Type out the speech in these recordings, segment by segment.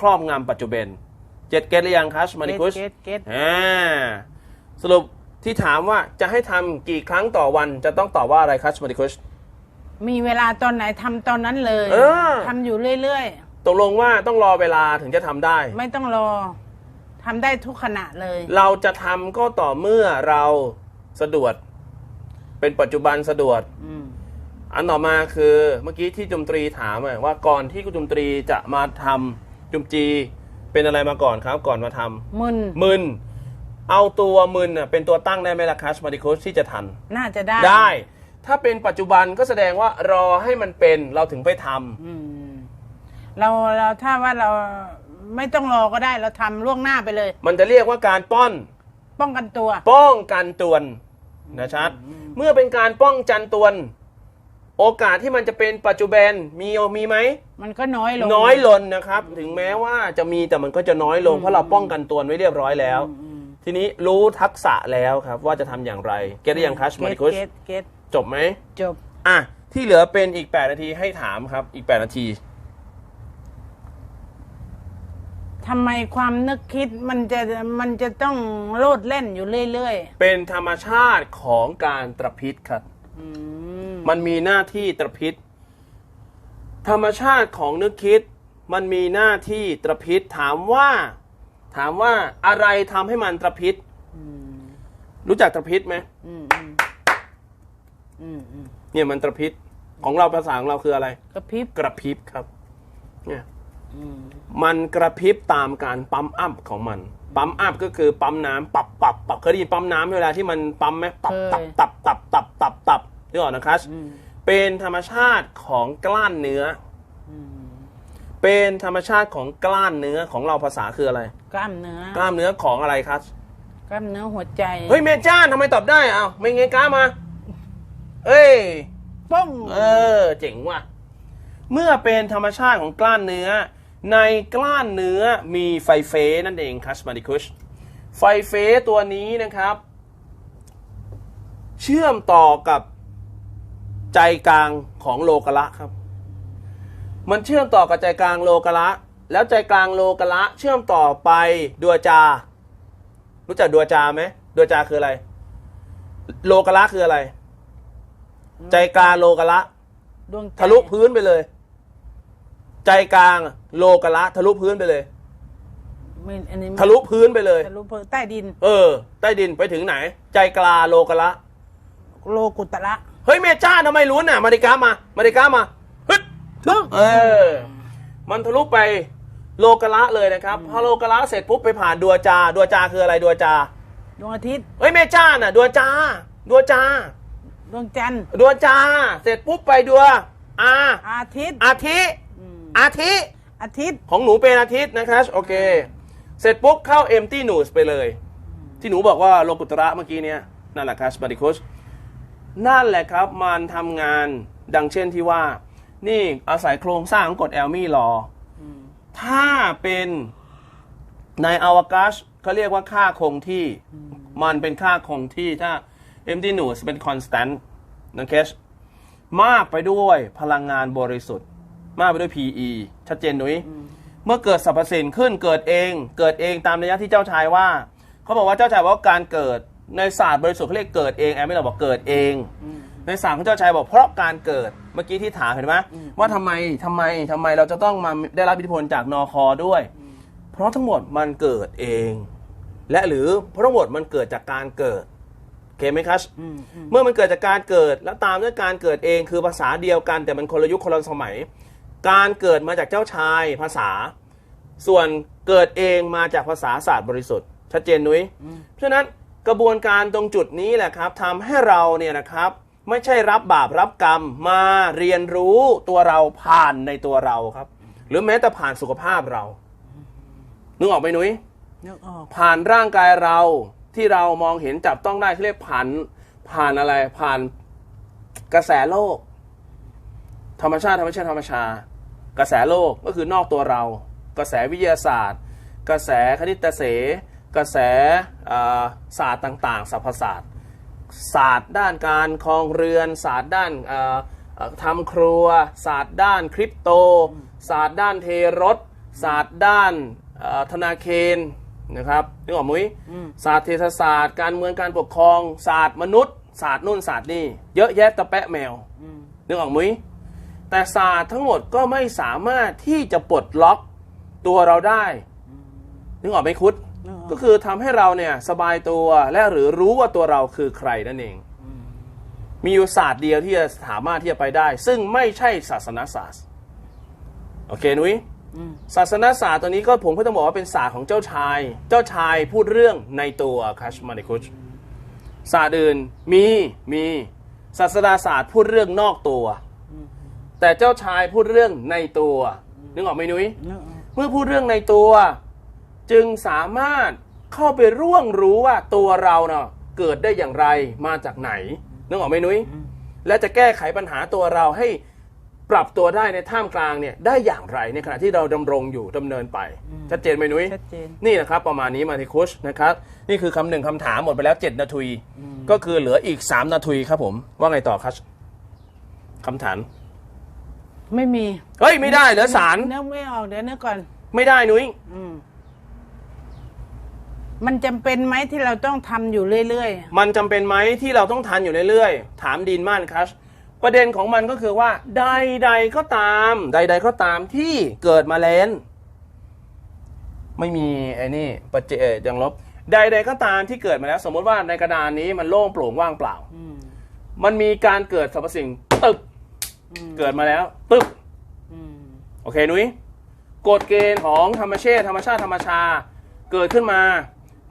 ครอบงำปัจจุบันเจ็ดเกตหรือยังคัชมาริคุชเก็ตเก็ตอ่าสรุปที่ถามว่าจะให้ทำกี่ครั้งต่อวันจะต้องตอบว่าอะไรคัชมาริคุชมีเวลาตอนไหนทำตอนนั้นเลยเออทำอยู่เรื่อยตกลงว่าต้องรอเวลาถึงจะทำได้ๆไม่ต้องรอทำได้ทุกขณะเลย เราจะทำก็ต่อเมื่อเราสะดวกเป็นปัจจุบันสะดวกอืมอันต่อมาคือเมื่อกี้ที่จุมตรีถามอะว่าก่อนที่คุณจุมตรีจะมาทำ จุมจีเป็นอะไรมาก่อนครับ ก่อนมาทำมึนมึน เอาตัวมึนน่ะเป็นตัวตั้งได้ไหมล่ะคัชมาริโคสที่จะทัน น่าจะได้ได้ ถ้าเป็นปัจจุบันก็แสดงว่ารอให้มันเป็นเราถึงไปทำอืมเราเราถ้าว่าเราไม่ต้องรอก็ได้เราทำล่วงหน้าไปเลย มันจะเรียกว่าการป้อน ป้องกันตัว ป้องกันตวนนะชัด เมื่อเป็นการป้องกันตวน โอกาสที่มันจะเป็นปัจจุบันมีมีไหมมันก็น้อยลงน้อยลงนะครับ ถึงแม้ว่าจะมีแต่มันก็จะน้อยลง เพราะเราป้องกันตวนไว้เรียบร้อยแล้วอืมทีนี้รู้ทักษะแล้วครับว่าจะทำอย่างไร เก็ตได้ยังคัชมาริคุชเก็ตเก็ตจบไหมจบ อะ ที่เหลือเป็นอีก 8 นาทีให้ถามครับ อีก 8 นาทีทำไมความนึกคิดมันจะมันจะต้องโลดเล่นอยู่เรื่อยเป็นธรรมชาติของการตรพิษครับๆอื มมันมีหน้าที่ตรพิษ ธรรมชาติของนึกคิด มันมีหน้าที่ตรพิษถามว่า ถามว่าอะไรทำให้มันตรพิษอืมรู้จักตรพิษไหมอืมอืมอืมอืมเนี่ยมันตรพิษของเราภาษาของเราคืออะไร กระพริบกระพริบครับ เนี่ยอืมมันกระพริบตามการปั๊มอัพของมัน ปั๊มอัพก็คือปั๊มน้ำปรับปรับปรับเคยได้ยินปั๊มน้ำเวลาที่มันปั๊มไหมปรับตับตับตับตับตับตับ นึกออกนะครับอืมเป็นธรรมชาติของกล้านเนื้ออืมเป็นธรรมชาติของกล้านเนื้อของเราภาษาคืออะไร กล้ามเนื้อกล้ามเนื้อของอะไรครับกล้ามเนื้อหัวใจ เฮ้ยเมจ้านทำไมตอบได้อ้าวไม่ไงกล้ามา เอ้ยป้องเออ เจ๋งว่ะเมื่อเป็นธรรมชาติของกล้านเนื้อ ในกล้านเนื้อมีไฟเฟสนั่นเองคัสมาดิคุชไฟเฟสตัวนี้นะครับ เชื่อมต่อกับ ใจกลางของโลกละครับ มันเชื่อมต่อกับใจกลางโลกละ แล้วใจกลางโลกละ เชื่อมต่อไปดัวจา รู้จักดัวจาไหมดัวจาคืออะไร โลกละคืออะไร ใจกลางโลกละดวงใจทะลุพื้นไปเลย ใจกลางโลกละ ทะลุพื้นไปเลยไม่อันนี้ทะลุพื้นไปเลยทะลุพื้นใต้ดิน เออ ใต้ดินไปถึงไหน ใจกลางโลกละ โลกุตระเฮ้ยเมจ้าทำไมรู้น่ะ มาริกามา มาริกามาฮึดทึกเออ มันทะลุไปโลกละเลยนะครับพอโลกละเสร็จปุ๊บไปผ่านดัวจาดัวจาคืออะไรดัวจาดวงอาทิตย์เฮ้ยเมจ้าน่ะดัวจาดัวจาดวงจันทร์ดัวจา เสร็จปุ๊บไปดัวอาอาทิตย์อาทิอืมอาทิอาทิตย์ของหนูเป็นอาทิตย์นะครับโอเค เสร็จปุ๊บเข้า empty news ไปเลย ที่หนูบอกว่าโลกุตระเมื่อกี้เนี้ยนั่นแหละครับบาริคุส นั่นแหละครับมันทำงานดังเช่นที่ว่า นี่อาศัยโครงสร้างของกฎแอลมี่รออืมถ้าเป็นในอวกาศเขาเรียกว่าค่าคงที่ มันเป็นค่าคงที่ถ้า empty news เป็น constant นะเคสมากไปด้วยพลังงานบริสุทธิ์ มากไปด้วย PE ชัดเจนหนุยเมื่อเกิดสรรพสิ่งขึ้นเกิดเอง เกิดเองตามระยะที่เจ้าชายว่า เขาบอกว่าเจ้าชายบอกว่าการเกิด ในศาสตร์บริสุทธิ์เขาเรียกเกิดเองแอมไม่เราบอกเกิดเองอืมในศาสตร์ของเจ้าชายบอกเพราะการเกิดเมื่อกี้ที่ถามเห็นไหมว่าทำไมทำไมทำไมเราจะต้องมาได้รับอิทธิพลจากนอคอด้วย เพราะทั้งหมดมันเกิดเอง และหรือเพราะทั้งหมดมันเกิดจากการเกิดโอเคไหมครับอืมอืมเมื่อมันเกิดจากการเกิดแล้วตามด้วยการเกิดเองคือภาษาเดียวกัน แต่มันคนละยุคคนละสมัย การเกิดมาจากเจ้าชายภาษา ส่วนเกิดเองมาจากภาษาศาสตร์บริสุทธิ์ ชัดเจนนุ้ยเพราะฉะนั้น กระบวนการตรงจุดนี้แหละครับทำให้เราเนี่ยนะครับไม่ใช่รับบาปรับกรรมมาเรียนรู้ตัวเราผ่านในตัวเราครับ หรือแม้แต่ผ่านสุขภาพเรา นึกออกไหมนุ้ยนึกออกผ่านร่างกายเราที่เรามองเห็นจับต้องได้เขาเรียกผ่านผ่านอะไรผ่านกระแสโลก ธรรมชาติธรรมชาติธรรมชาติกระแสโลกก็คือนอกตัวเรา กระแสวิทยาศาสตร์ กระแสคณิตเส กระแสอ่าศาสตร์ต่างๆสรรพศาสตร์ศาสตร์ด้านการครองเรือน ศาสตร์ด้านเอ่อเอ่อทำครัว ศาสตร์ด้านคริปโต ศาสตร์ด้านเทรถศาสตร์ด้านเอ่อธนาเคนนะครับนึกออกมุ้ยอืมศาสตร์เศรษฐศาสตร์ การเมืองการปกครอง ศาสตร์มนุษย์ ศาสตร์นู่นศาสตร์นี่เยอะแยะตะแปะแมวอืมนึกออกมุ้ยแต่ศาสตร์ทั้งหมดก็ไม่สามารถที่จะปลดล็อกตัวเราได้นึกออกไหมคุดนึ กออกก็คือทำให้เราเนี่ยสบายตัวและหรือรู้ว่าตัวเราคือใครนั่นเอง มีอยู่ศาสตร์เดียวที่จะสามารถที่จะไปได้ ซึ่งไม่ใช่ศาสนาศาสตร์โอเคนุ้ยอืมศาสนาศาสตร์ตัวนี้ก็ผมก็ต้องบอกว่าเป็นศาสตร์ของเจ้าชาย เจ้าชายพูดเรื่องในตัวคัชมานิคุชศาสตร์อื่นมีมีศาสนาศาสตร์พูดเรื่องนอกตัว แต่เจ้าชายพูดเรื่องในตัวนึกออกไหมนุ้ยนึกออกเมื่อพูดเรื่องในตัว จึงสามารถเข้าไปร่วงรู้ว่าตัวเราเนาะเกิดได้อย่างไรมาจากไหนนึกออกไหมนุ้ยและจะแก้ไขปัญหาตัวเราให้ปรับตัวได้ในท่ามกลางเนี่ยได้อย่างไรในขณะที่เราดำรงอยู่ดำเนินไป ชัดเจนไหมนุ้ยชัดเจนนี่นะครับประมาณนี้มาทิคุชนะครับ นี่คือคำหนึ่งคำถามหมดไปแล้ว 7 นาทีก็คือเหลืออีก 3 นาทีครับผม ว่าไงต่อครับคำถามไม่มี เฮ้ย ไม่ได้เหลือสารนึกไม่ออกเดี๋ยวนึกก่อน ไม่ได้นุ้ยอื มมันจำเป็นไหมที่เราต้องทำอยู่เรื่อยมันจำเป็นไหมที่เราต้องทานอยู่เรื่อยๆ ถามดีนมากครับประเด็นของมันก็คือว่า ใดๆก็ตาม ใดๆก็ตามที่เกิดมาแล้วไม่มีไอ้นี่ปัจเจเอ่อยังลบ ใดๆก็ตามที่เกิดมาแล้ว สมมติว่าในกระดานนี้มันโล่งโปร่งว่างเปล่าๆอืมมันมีการเกิดสรรพสิ่งตึบอืมเกิดมาแล้วตึบ อืมโอเคนุ้ยกฎเกณฑ์ของธรรมชาติธรรมชาติธรรมชา เกิดขึ้นมา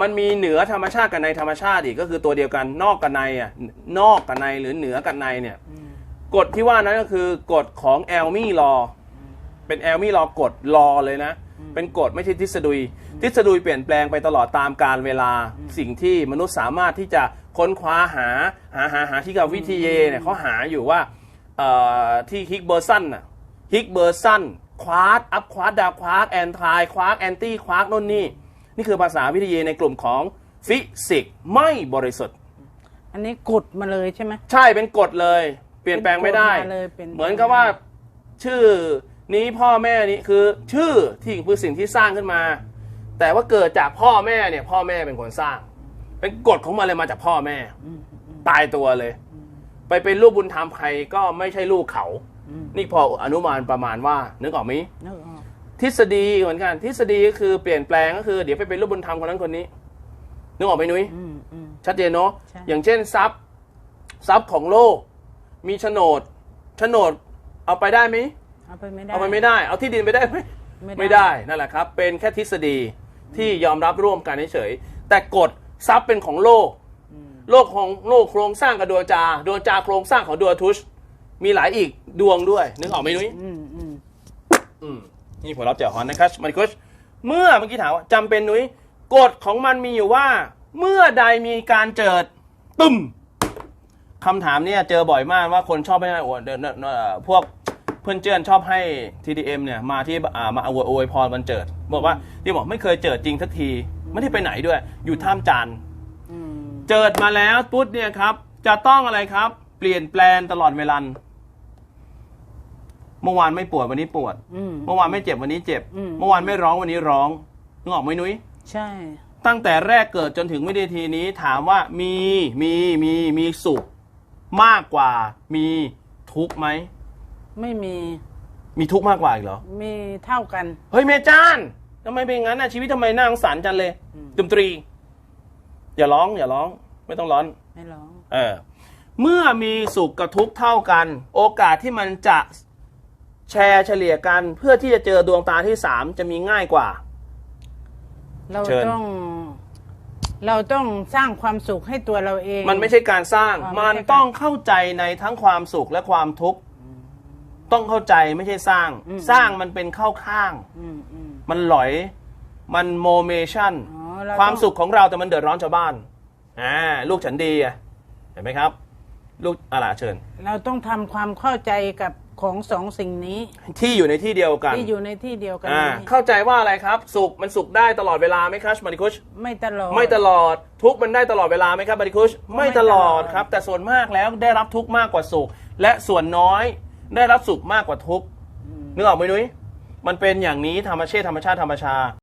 มันมีเหนือธรรมชาติกับในธรรมชาติอีกก็คือตัวเดียวกันนอกกับในอะนอกกับในหรือเหนือกับในเนี่ยอืมกฎที่ว่านั้นก็คือกฎของแอลมี่ลอเป็นแอลมี่ลอกฎลอเลยนะ เป็นกฎไม่ใช่ทฤษฎีทฤษฎีเปลี่ยนแปลงไปตลอดตามกาลเวลาสิ่งที่มนุษย์สามารถที่จะค้นคว้าหาหาหาหาที่กับวิทยาเนี่ยเขาหาอยู่ว่าเอ่อที่ฮิกเบอร์สันน่ะฮิกเบอร์สันควาร์อัพควาร์ดาวควาร์แอนทายควาร์แอนตี้ควาร์โน่นนี่ นี่คือภาษาวิทยาในกลุ่มของฟิสิกส์ไม่บริสุทธิ์ อันนี้กดมาเลยใช่ไหมใช่เป็นกฎเลย เปลี่ยนแปลงไม่ได้เป็นกฎมาเลยเป็นเหมือนกับว่าชื่อนี้พ่อแม่นี้คือชื่อที่คือสิ่งที่สร้างขึ้นมา แต่ว่าเกิดจากพ่อแม่เนี่ย พ่อแม่เป็นคนสร้าง เป็นกฎของมันเลยมาจากพ่อแม่ อืมตายตัวเลย ไปเป็นลูกบุญธรรมใครก็ไม่ใช่ลูกเขา อืมนี่พออนุมานประมาณว่านึกออกไหม นึกออก ทฤษฎีเหมือนกัน ทฤษฎีก็คือเปลี่ยนแปลงก็คือเดี๋ยวไปเป็นลูกบุญธรรมคนนั้นคนนี้นึกออกไหมนุ้ยอืมอืมชัดเจนเนาะใช่อย่างเช่นทรัพย์ทรัพย์ของโลก มีโฉนดโฉนดเอาไปได้ไหมเอาไปไม่ได้เอาไปไม่ได้ เอาที่ดินไปได้ไหมไม่ได้ไม่ได้นั่นแหละครับ เป็นแค่ทฤษฎีที่ยอมรับร่วมกันเฉยๆแต่กฎทรัพย์เป็นของโลกอืมโลกของโลกโครงสร้างกับดวงจาดวงจาโครงสร้างของดวงทุชมีหลายอีกดวงด้วย นึกออกไหมนุ้ยอืมอืมอืม นี่ผลลัพธ์จากฮอนนะครับมันคุชเมื่อเมื่อกี้ถามว่าจำเป็นนุ้ยกฎของมันมีอยู่ว่า เมื่อใดมีการเจิดตึมคำถามเนี่ยเจอบ่อยมากว่าคนชอบให้อวดเดินเอ่อพวกเพื่อนเจือนชอบให้ TDM เนี่ยมาที่อ่ามาอวยอวยพรวันเจิด บอกว่าที่บอกไม่เคยเจิดจริงสักที ไม่ได้ไปไหนด้วย อยู่ท่ามจันทร์อืมเจิดมาแล้วปุ๊บเนี่ยครับ จะต้องอะไรครับ เปลี่ยนแปลงตลอดเวลา เมื่อวานไม่ปวดวันนี้ปวด อืม เมื่อวานไม่เจ็บวันนี้เจ็บ อืม เมื่อวานไม่ร้องวันนี้ร้องนึกออกไหมนุ้ย ใช่ ตั้งแต่แรกเกิดจนถึงวินาทีนี้ถามว่ามีมีมีมีสุข มากกว่ามีทุกข์ไหม ไม่มีมีทุกข์มากกว่าอีกเหรอ มีเท่ากัน เฮ้ยแม่จ้านทำไมเป็นอย่างนั้นน่ะชีวิตทำไมน่าสงสารจังเลยอืมดนตรี อย่าร้อง อย่าร้อง ไม่ต้องร้อน ไม่ร้อง เออ เมื่อมีสุขกับทุกข์เท่ากัน โอกาสที่มันจะ แชร์เฉลี่ยกันเพื่อที่จะเจอดวงตาที่สามจะมีง่ายกว่า เราเชิญ ต้อง เราต้องสร้างความสุขให้ตัวเราเอง มันไม่ใช่การสร้าง อ๋อไม่มันใช่การ ต้องเข้าใจในทั้งความสุขและความทุกข์ ต้องเข้าใจไม่ใช่สร้างอืมสร้างมันเป็นเข้าข้าง อืมอืม มันหลอย มันโมเมชั่น อ๋อเรความต้องสุขของเราแต่มันเดือดร้อนชาวบ้าน อ่า ลูกฉันดีอะเห็นไหมครับ ลูกอะไรเชิญ เราต้องทำความเข้าใจกับ ของสองสิ่งนี้ที่อยู่ในที่เดียวกันที่อยู่ในที่เดียวกันอ่านี้เข้าใจว่าอะไรครับ สุขมันสุขได้ตลอดเวลาไหมครับมาริคุช ไม่ตลอด ไม่ตลอดทุกข์มันได้ตลอดเวลาไหมครับมาริคุชไม่ไม่ตลอดตลอดครับ แต่ส่วนมากแล้วได้รับทุกข์มากกว่าสุข และส่วนน้อยได้รับสุขมากกว่าทุกข์อืมนึกออกไหมนุ้ยมันเป็นอย่างนี้ธรรมชาติธรรมชาติธรรมชา